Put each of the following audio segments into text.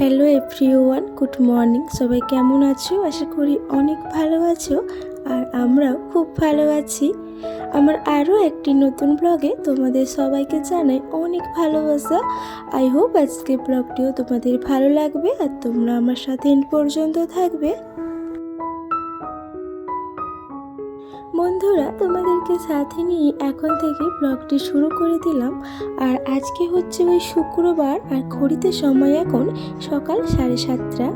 Hello everyone good morning সবাই কেমন আছো? আশা করি অনেক ভালো আছো আর আমরাও খুব ভালো আছি। আমার আরও একটি নতুন ব্লগে তোমাদের সবাইকে জানাই অনেক ভালোবাসা। আই হোপ আজকে ব্লগটিও তোমাদের ভালো লাগবে আর তোমরা আমার সাথে পর্যন্ত থাকবে। বন্ধুরা তোমাদেরকে সাথে নিয়ে এখন থেকে ব্লগটি শুরু করে দিলাম। আর আজকে হচ্ছে ওই শুক্রবার, আর ঘড়িতে সময় এখন সকাল সাড়ে সাতটা।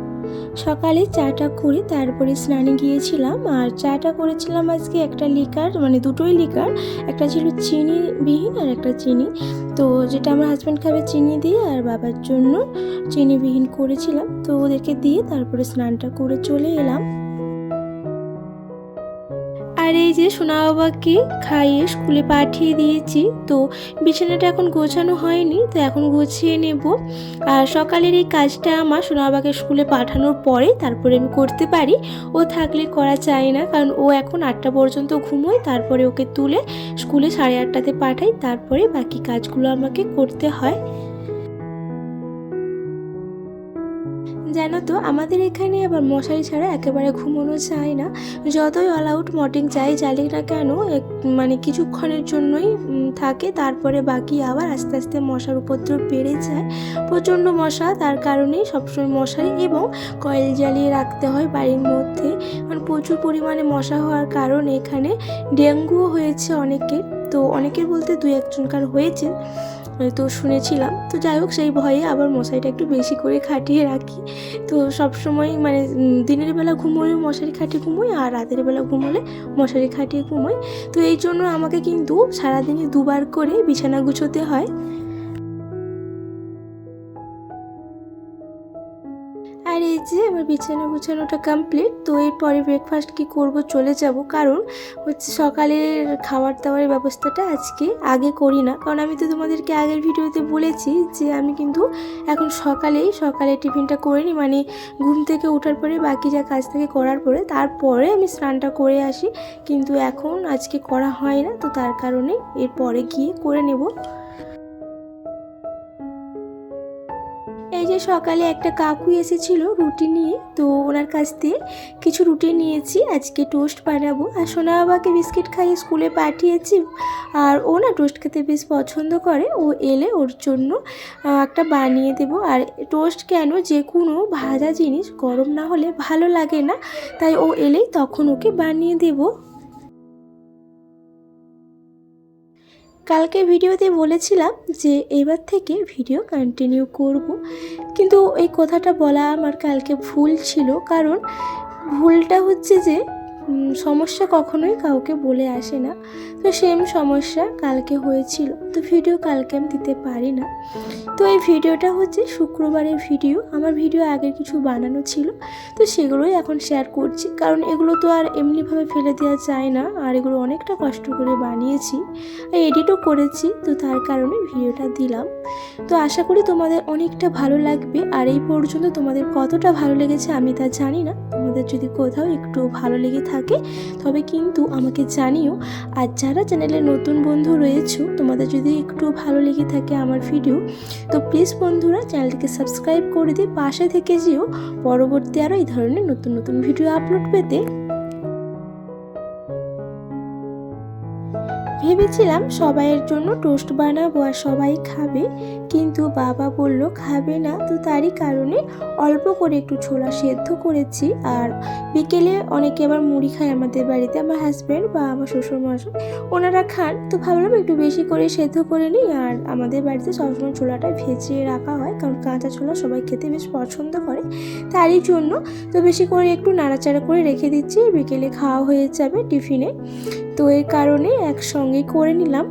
সকালে চাটা করে তারপরে স্নানে গিয়েছিলাম, আর চাটা করেছিলাম আজকে একটা লিকার মানে দুটোই লিকার। একটা ছিল চিনি বিহীন আর একটা চিনি। তো যেটা আমার হাজব্যান্ড খাবে চিনি দিয়ে, আর বাবার জন্য চিনিবিহীন করেছিলাম। তো ওদেরকে দিয়ে তারপরে স্নানটা করে চলে এলাম। আর এই যে সোনা বাবাকে খাইয়ে স্কুলে পাঠিয়ে দিয়েছি, তো বিছানাটা এখন গোছানো হয়নি, তো এখন গুছিয়ে নেব। আর সকালের এই কাজটা আমার সোনা বাবাকে স্কুলে পাঠানোর পরে তারপরে আমি করতে পারি। ও থাকলে করা চায় না, কারণ ও এখন আটটা পর্যন্ত ঘুমোয়, তারপরে ওকে তুলে স্কুলে সাড়ে আটটাতে পাঠাই, তারপরে বাকি কাজগুলো আমাকে করতে হয়। জানো তো, আমাদের এখানে আবার মশারি ছাড়া একেবারে ঘুমানো যায় না। যতই অল আউট মর্টিং চাই জ্বালি না কেন মানে কিছুক্ষণের জন্যই থাকে, তারপরে বাকি আবার আস্তে আস্তে মশার উপদ্রব বেড়ে যায়। প্রচণ্ড মশা, তার কারণেই সবসময় মশারি এবং কয়েল জ্বালিয়ে রাখতে হয় বাড়ির মধ্যে। কারণ প্রচুর পরিমাণে মশা হওয়ার কারণে এখানে ডেঙ্গুও হয়েছে অনেকের। তো অনেকের বলতে দুই একজনকার হয়েছে। তো শুনেছিলাম। তো যাই হোক, সেই ভয়ে আবার মশারিটা একটু বেশি করে খাটিয়ে রাখি। তো সব সময় মানে দিনের বেলা ঘুমোই, মশারি খাটিয়ে ঘুমোই আর রাতের বেলা ঘুমোলে মশারি খাটিয়ে ঘুমোই। তো এই জন্য আমাকে কিন্তু সারাদিনে দুবার করে বিছানা গুছোতে হয়। যে আমার বিছানা গুছানোটা কমপ্লিট তো এরপরে ব্রেকফাস্ট কি করব, চলে যাব। কারণ হচ্ছে সকালের খাবার দাবারের ব্যবস্থাটা আজকে আগে করি না। কারণ আমি তো তোমাদেরকে আগের ভিডিওতে বলেছি যে আমি কিন্তু এখন সকালেই, সকালে টিফিনটা করে নিই। মানে ঘুম থেকে ওঠার পরে বাকি যা কাজ থাকে করার পরে তারপরে আমি স্নানটা করে আসি। কিন্তু এখন আজকে করা হয় না, তো তার কারণে এরপরে গিয়ে করে নেব। যে সকালে একটা কাকু এসেছিল রুটি নিয়ে, তো ওনার কাছ থেকে কিছু রুটি নিয়েছি, আজকে টোস্ট বানাবো। আর সোনা বাবাকে বিস্কিট খাইয়ে স্কুলে পাঠিয়েছি, আর ও না টোস্ট খেতে বেশ পছন্দ করে, ও এলে ওর জন্য একটা বানিয়ে দেবো। আর টোস্ট কেন যে কোনো ভাজা জিনিস গরম না হলে ভালো লাগে না, তাই ও এলেই তখন ওকে বানিয়ে দেবো। কালকে ভিডিওতে বলেছিলাম যে এবার থেকে ভিডিও কন্টিনিউ করব। কিন্তু এই কথাটা বলা আমার কালকে ভুল ছিল। কারণ ভুলটা হচ্ছে যে সমস্যা কখনোই কাউকে বলে আসে না। তো সেম সমস্যা কালকে হয়েছিল। তো ভিডিও কালকে আমি দিতে পারি না। তো এই ভিডিওটা হচ্ছে শুক্রবারের ভিডিও আমার ভিডিও আগের কিছু বানানো ছিল। তো সেগুলোই এখন শেয়ার করছি। কারণ এগুলো তো আর এমনিভাবে ফেলে দেওয়া যায় না। আর এগুলো অনেকটা কষ্ট করে বানিয়েছি। আর এডিটও করেছি। তো তার কারণে ভিডিওটা দিলাম। তো আশা করি তোমাদের অনেকটা ভালো লাগবে। আর এই পর্যন্ত তোমাদের কতটা ভালো লেগেছে আমি তা জানি না। তোমাদের যদি কোথাও একটু ভালো লেগে থাকে তবে কিন্তু আমাকে জানিও, আর যারা চ্যানেলে নতুন বন্ধু রয়েছে, তোমাদের যদি একটু ভালো লেগে থাকে আমার ভিডিও তো প্লিজ বন্ধুরা চ্যানেলটিকে সাবস্ক্রাইব করে দিয়ে পাশে থেকে যেও, পরবর্তী আরও এই ধরনের নতুন নতুন ভিডিও আপলোড পেতে। ভেবেছিলাম সবাইয়ের জন্য টোস্ট বানাবো আর সবাই খাবে, কিন্তু বাবা বলল, খাবে না। তো তারই কারণে অল্প করে একটু ছোলা সেদ্ধ করেছি আর বিকেলে অনেকে আবার মুড়ি খায় আমাদের বাড়িতে। আমার হাজব্যান্ড বা আমার শ্বশুরমশাই, ওনারা খান। তো ভাবলাম একটু বেশি করে সেদ্ধ করে নিই আর আমাদের বাড়িতে সবসময় ছোলাটা ভেজে রাখা হয়, কারণ কাঁচা ছোলা সবাই খেতে বেশ পছন্দ করে। তারই জন্য তো বেশি করে একটু নাড়াচাড়া করে রেখে দিচ্ছি। বিকেলে খাওয়া হয়ে যাবে টিফিনে। তো এর কারণে একসঙ্গে করে নিলাম।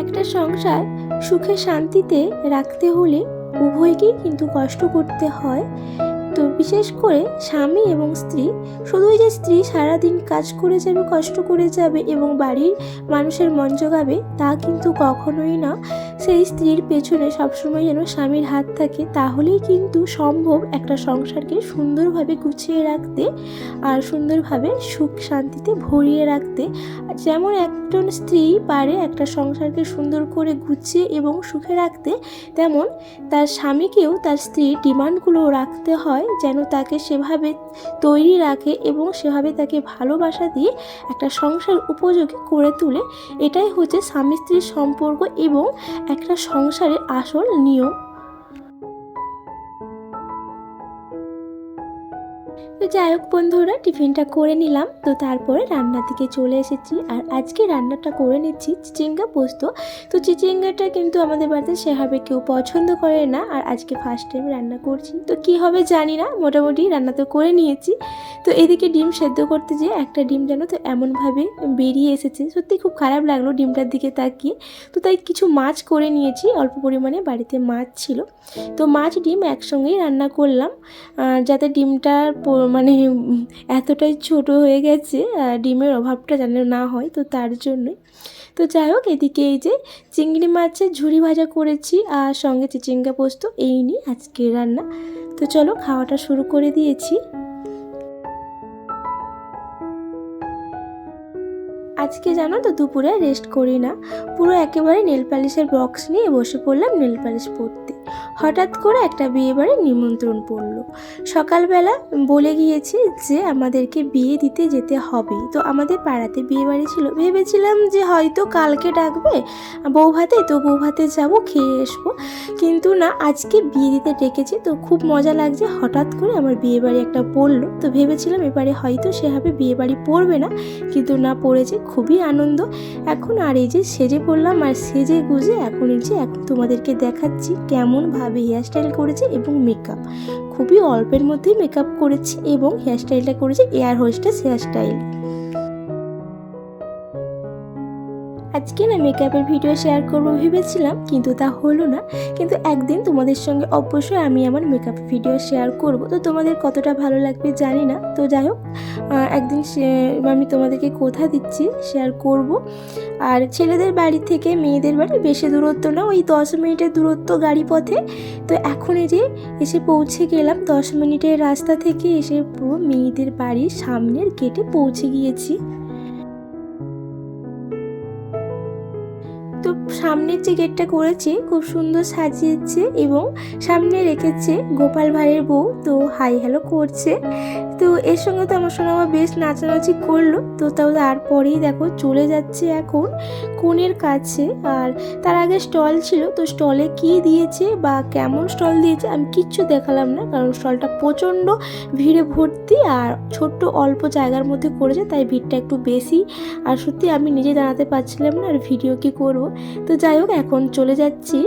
একটা সংসার সুখে শান্তিতে রাখতে হলে উভয়কেই কিন্তু কষ্ট করতে হয়। তো বিশেষ করে স্বামী এবং স্ত্রী, শুধুই যে স্ত্রী সারাদিন কাজ করে যাবে, কষ্ট করে যাবে এবং বাড়ির মানুষের মন জোগাবে, তা কিন্তু কখনোই না। সেই স্ত্রীর পেছনে সবসময় যেন স্বামীর হাত থাকে, তাহলেই কিন্তু সম্ভব একটা সংসারকে সুন্দরভাবে গুছিয়ে রাখতে আর সুন্দরভাবে সুখ শান্তিতে ভরিয়ে রাখতে। যেমন একজন স্ত্রী পারে একটা সংসারকে সুন্দর করে গুছিয়ে এবং সুখে রাখতে, তেমন তার স্বামীকেও তার স্ত্রীর ডিমান্ডগুলো রাখতে হয়। যেন তাকে সেভাবে তৈরি রাখে এবং সেভাবে তাকে ভালোবাসা দিয়ে একটা সংসার উপযোগী করে তোলে। এটাই হচ্ছে স্বামী স্ত্রীর সম্পর্ক এবং একটা সংসারের আসল নিয়ম। যাই হোক বন্ধুরা, টিফিনটা করে নিলাম। তো তারপরে রান্নার দিকে চলে এসেছি। আর আজকে রান্নাটা করে নিচ্ছি চিচিঙ্গা পোস্ত। তো চিচিঙ্গাটা কিন্তু আমাদের বাড়িতে সেভাবে কেউ পছন্দ করে না। আর আজকে ফার্স্ট টাইম রান্না করছি। তো কি হবে জানি না, মোটামুটি রান্না তো করে নিয়েছি। তো এদিকে ডিম সেদ্ধ করতে যেয়ে একটা ডিম যেন তো এমনভাবে বেরিয়ে এসেছে। সত্যি খুব খারাপ লাগল ডিমটার দিকে তাকিয়ে। তো তাই কিছু মাছ করে নিয়েছি। অল্প পরিমাণে বাড়িতে মাছ ছিল। তো মাছ, ডিম একসঙ্গেই রান্না করলাম। যাতে ডিমটার প- মানে এতটাই ছোট হয়ে গেছে ডিমের অভাবটা যেন না হয়, তো তার জন্যই। তো যাই হোক, এদিকে এই যে চিংড়ি মাছের ঝুড়ি ভাজা করেছি, আর সঙ্গে চিচিঙ্গা পোস্ত, এই নিয়ে আজকে রান্না। তো চলো, খাওয়াটা শুরু করে দিয়েছি। আজকে জানো তো, দুপুরে রেস্ট করি না। পুরো একেবারে নেল পালিশের বক্স নিয়ে বসে পড়লাম, নেল পালিশ পরতে। হঠাৎ করে একটা বিয়ে বাড়ির নিমন্ত্রণ পড়ল। সকালবেলা বলে গিয়েছে যে আমাদেরকে বিয়ে দিতে যেতে হবে। তো আমাদের পাড়াতে বিয়ে বাড়ি ছিল। ভেবেছিলাম যে হয়তো কালকে ডাকবে বউ ভাতে তো বউ ভাতে যাব, খেয়ে আসব। কিন্তু না, আজকে বিয়ে দিতে ডেকেছে। তো খুব মজা লাগছে। হঠাৎ করে আমার বিয়ে বাড়ি একটা পড়ল। তো ভেবেছিলাম এবারে হয়তো সেভাবে বিয়ে বাড়ি পড়বে না। কিন্তু না, পড়েছে। খুবই আনন্দ। এখন আর এই যে সেজে পড়লাম আর সেজে গুজে এখন এই যে এখন তোমাদেরকে দেখাচ্ছি কেমনভাবে হেয়ারস্টাইল করেছে এবং মেকআপ খুবই অল্পের মধ্যেই মেকআপ করেছে এবং হেয়ারস্টাইলটা করেছে এয়ার হোস্টেস হেয়ারস্টাইল আজকে না মেকআপের ভিডিও শেয়ার করব ভেবেছিলাম, কিন্তু তা হলো না। কিন্তু একদিন তোমাদের সঙ্গে অবশ্যই আমি আমার মেকআপ ভিডিও শেয়ার করব। তো তোমাদের কতটা ভালো লাগবে জানি না। তো যাই হোক একদিন আমি তোমাদেরকে কথা দিচ্ছি শেয়ার করব। আর ছেলেদের বাড়ি থেকে মেয়েদের বাড়ি বেশি দূরত্ব না, ওই দশ মিনিটের দূরত্ব গাড়ি পথে। তো এখন এই যে এসে পৌঁছে গেলাম, দশ মিনিটের রাস্তা থেকে এসে পুরো মেয়েদের বাড়ির সামনের গেটে পৌঁছে গিয়েছি। সামনের যে গেটটা করেছে, খুব সুন্দর সাজিয়েছে এবং সামনে রেখেছে গোপাল ভাইয়ের বউ, তো হাই হ্যালো করছে। তো এর সঙ্গে তো আমার শোনা বেশ নাচানাচি করল। তো তাও তারপরেই দেখো চলে যাচ্ছে এখন কোণের কাছে। আর তার আগে স্টল ছিল, তো স্টলে কি দিয়েছে বা কেমন স্টল দিয়েছে আমি কিচ্ছু দেখালাম না, কারণ স্টলটা প্রচণ্ড ভিড়ে ভর্তি আর ছোট্ট অল্প জায়গার মধ্যে করেছে, তাই ভিড়টা একটু বেশি। আর সত্যি আমি নিজে দাঁড়াতে পারছিলাম না আর ভিডিও কি করব। তো যাই হোক, এখন চলে যাচ্ছি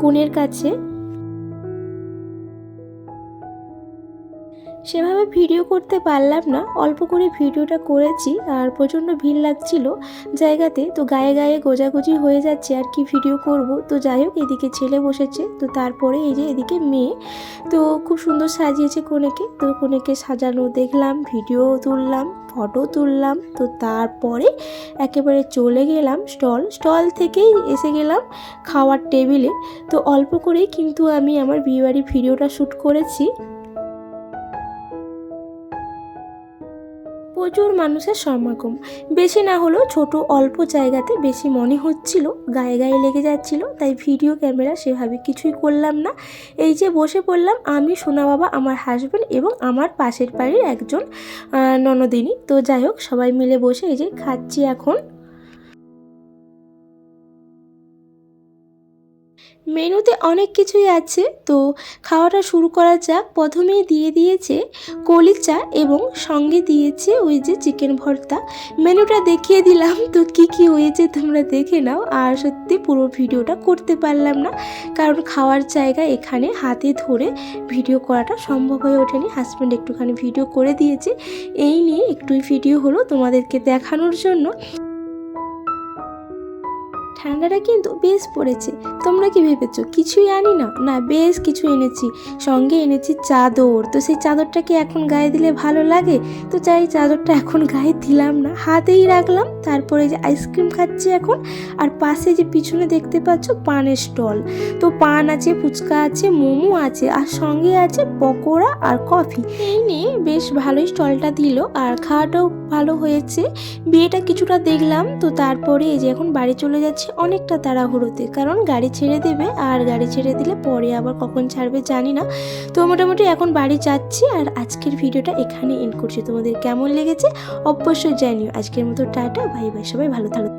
কোণের কাছে। সেভাবে ভিডিও করতে পারলাম না। অল্প করে ভিডিওটা করেছি, আর প্রচণ্ড ভিড় লাগছিল জায়গাতে। তো গায়ে গায়ে গোজাগুজি হয়ে যাচ্ছে, আর কি ভিডিও করব? তো যাই হোক, এদিকে ছেলে বসেছে, তো তারপরে এই যে এদিকে মেয়ে। তো খুব সুন্দর সাজিয়েছে কোনেকে। তো কোনেকে সাজানো দেখলাম, ভিডিও তুললাম, ফটো তুললাম, তো তারপরে একেবারে চলে গেলাম স্টল। স্টল থেকেই এসে গেলাম খাওয়ার টেবিলে। তো অল্প করেই কিন্তু আমি আমার বিয়েবাড়ি ভিডিওটা শ্যুট করেছি। প্রচুর মানুষের সমাগম। বেশি না হলেও ছোট অল্প জায়গাতে বেশি মনে হচ্ছিল, গায়ে গায়ে লেগে যাচ্ছিল, তাই ভিডিও ক্যামেরা সেভাবে কিছুই করলাম না। এই যে বসে পড়লাম, আমি, সোনা বাবা, আমার হাজব্যান্ড এবং আমার পাশের বাড়ির একজন ননদিনী। তো যাই হোক, সবাই মিলে বসে এই যে খাচ্ছি এখন। মেনুতে অনেক কিছুই আছে। তো খাওয়াটা শুরু করা যাক। প্রথমেই দিয়ে দিয়েছে কলিচা এবং সঙ্গে দিয়েছে ওই যে চিকেন ভর্তা। মেনুটা দেখিয়ে দিলাম। তো কি কি হয়েছে তোমরা দেখে নাও। আর সত্যি পুরো ভিডিওটা করতে পারলাম না। কারণ খাওয়ার জায়গা এখানে হাতে ধরে ভিডিও করাটা সম্ভব হয়ে ওঠেনি। হাজব্যান্ড একটুখানি ভিডিও করে দিয়েছে। এই নিয়ে একটুই ভিডিও হলো তোমাদেরকে দেখানোর জন্য। ঠান্ডাটা কিন্তু বেশ পড়েছে। তোমরা কি ভেবেছো? কিছুই আনি না? না, বেশ কিছু এনেছি। সঙ্গে এনেছি চাদর। তো সেই চাদরটা কি এখন গায়ে দিলে ভালো লাগে? তো চাই চাদরটা এখন গায়ে দিলাম না। হাতেই রাখলাম। তারপরে যে আইসক্রিম খাচ্ছি এখন। আর পাশে যে পিছনে দেখতে পাচ্ছ পানের স্টল। তো পান আছে, ফুচকা আছে, মোমো আছে, আর সঙ্গে আছে পকোড়া আর কফি। এই নিয়ে বেশ ভালোই স্টলটা দিল। আর খাওয়াটাও ভালো হয়েছে। বিয়েটা কিছুটা দেখলাম। তো তারপরে এই যে এখন বাড়ি চলে যাচ্ছে। অনেকটা তাড়াহুড়োতে, কারণ গাড়ি ছেড়ে দেবে আর গাড়ি ছেড়ে দিলে পরে আবার কখন ছাড়বে জানি না। তো মোটামুটি এখন বাড়ি যাচ্ছি আর আজকের ভিডিওটা এখানে এন্ড করছি। তোমাদের কেমন লেগেছে অবশ্যই জানিও। আজকের মতো টাটা, বাই বাই, সবাই ভালো থাকো।